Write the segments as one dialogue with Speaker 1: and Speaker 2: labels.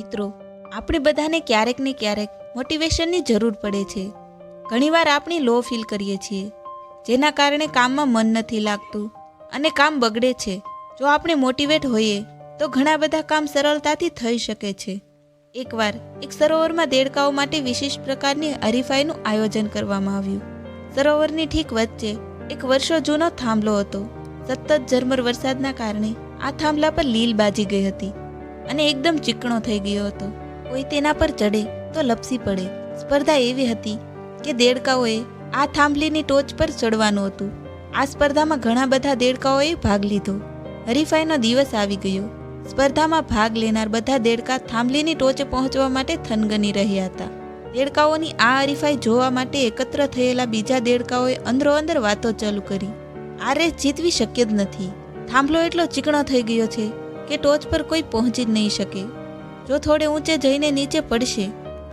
Speaker 1: મિત્રો, આપણે બધાને ક્યારેક ને ક્યારેક મોટિવેશનની જરૂર પડે છે. ઘણીવાર આપણે લો ફીલ કરીએ છીએ, જેના કારણે કામમાં મન નથી લાગતું અને કામ બગડે છે. જો આપણે મોટિવેટ હોઈએ, તો ઘણા બધા કામ સરળતાથી થઈ શકે છે. એકવાર એક સરોવરમાં દેડકાઓ માટે વિશેષ પ્રકારની હરીફાઈનું આયોજન કરવામાં આવ્યું. સરોવરની ઠીક વચ્ચે એક વર્ષો જૂનો થાંભલો હતો. સતત ઝરમર વરસાદના કારણે આ થાંભલા પર લીલ બાજી ગઈ હતી. અને એકદમ ચીકણો થઈ ગયો હતો. કોઈ તેના પર ચડે તો લપસી પડે. સ્પર્ધા એવી હતી કે દેડકાઓએ આ થાંભલીની ટોચ પર ચડવાનું હતું. આ સ્પર્ધામાં ઘણા બધા દેડકાઓએ ભાગ લીધો. હરીફાઈનો દિવસ આવી ગયો. સ્પર્ધામાં ભાગ લેનાર બધા દેડકા થાંભલીની ટોચે પહોંચવા માટે થનગની રહ્યા હતા. દેડકાઓની આ હરીફાઈ જોવા માટે એકત્ર થયેલા બીજા દેડકાઓએ અંદરો અંદર વાતો ચાલુ કરી. આ રેસ જીતવી શક્ય જ નથી. થાંભલો એટલો ચીકણો થઈ ગયો છે કે ટોચ પર કોઈ પહોંચી જ નહીં શકે. જો થોડે ઊંચે જઈને નીચે પડશે,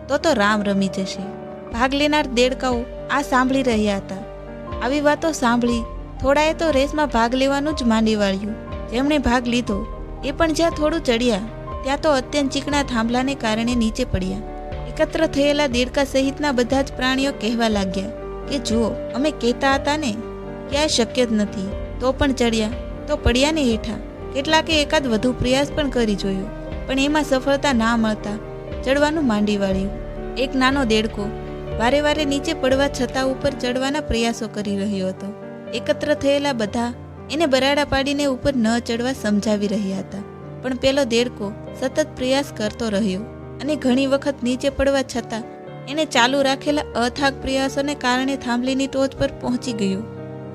Speaker 1: તો તો રામ રમી જશે. ભાગ લેનાર દેડકાઓ આ સાંભળી રહ્યા હતા. આવી વાતો સાંભળી થોડાએ તો રેસમાં ભાગ લેવાનું જ માંડી વાળ્યું. જેમણે ભાગ લીધો, એ પણ જ્યાં થોડું ચડ્યા, ત્યાં તો અત્યંત ચીકણા થાંભલાને કારણે નીચે પડ્યા. એકત્ર થયેલા દેડકા સહિતના બધા જ પ્રાણીઓ કહેવા લાગ્યા કે, જુઓ, અમે કહેતા હતા ને, ક્યાંય શક્ય જ નથી. તો પણ ચડ્યા, તો પડ્યા ને હેઠા. કેટલાકે એકાદ વધુ પ્રયાસ પણ કરી જોયો, પણ એમાં સફળતા ના મળતા ચડવાનું માંડી વાળ્યું. એક નાનો દેડકો વારે વારે નીચે પડવા છતાં ઉપર ચડવાના પ્રયાસો કરી રહ્યો હતો. એકત્ર થયેલા બધા એને બરાડા પાડીને ઉપર ન ચડવા સમજાવી રહ્યા હતા. પણ પેલો દેડકો સતત પ્રયાસ કરતો રહ્યો અને ઘણી વખત નીચે પડવા છતાં એને ચાલુ રાખેલા અથાગ પ્રયાસોને કારણે થાંભલીની ટોચ પર પહોંચી ગયો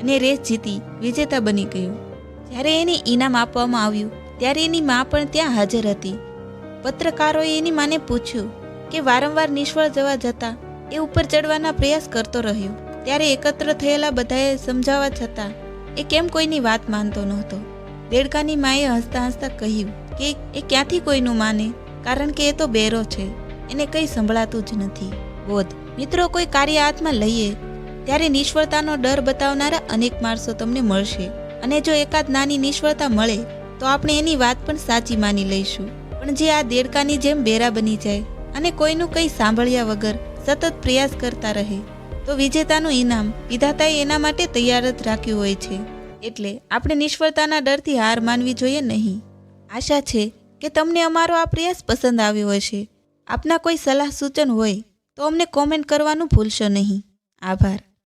Speaker 1: અને રેસ જીતી વિજેતા બની ગયો. જ્યારે એને ઇનામ આપવામાં આવ્યું. ત્યારે એની મા પણ ત્યાં હાજર હતી. પત્રકારોએ એની માને પૂછ્યું કે વારંવાર નિષ્ફળ જવા જતાં એ ઉપર ચડવાના પ્રયાસ કરતો રહ્યો. ત્યારે એકત્ર થયેલા બધાએ સમજાવવા છતાં એ કેમ કોઈની વાત માનતો નહોતો. દેડકાની માએ હસતા હસતા કહ્યું કે એ ક્યાંથી કોઈનું માને? કારણ કે એ તો બેરો છે. એને કંઈ સંભળાતું જ નથી. બોધ, મિત્રો, કોઈ કાર્ય હાથમાં લઈએ, ત્યારે નિષ્ફળતાનો ડર બતાવનારા અનેક માણસો તમને મળશે. અને જો એકાદ નાની નિષ્ફળતા મળે, તો આપણે એની વાત પણ સાચી માની લઈશું. પણ જે આ દેડકાની જેમ બેરા બની જાય અને કોઈનું કંઈ સાંભળ્યા વગર સતત પ્રયાસ કરતા રહે, તો વિજેતાનું ઇનામ વિધાતાએ એના માટે તૈયાર જ રાખ્યું હોય છે. એટલે આપણે નિષ્ફળતાના ડરથી હાર માનવી જોઈએ નહીં. આશા છે કે તમને અમારો આ પ્રયાસ પસંદ આવ્યો હશે. આપના કોઈ સલાહ સૂચન હોય, તો અમને કોમેન્ટ કરવાનું ભૂલશો નહીં. આભાર.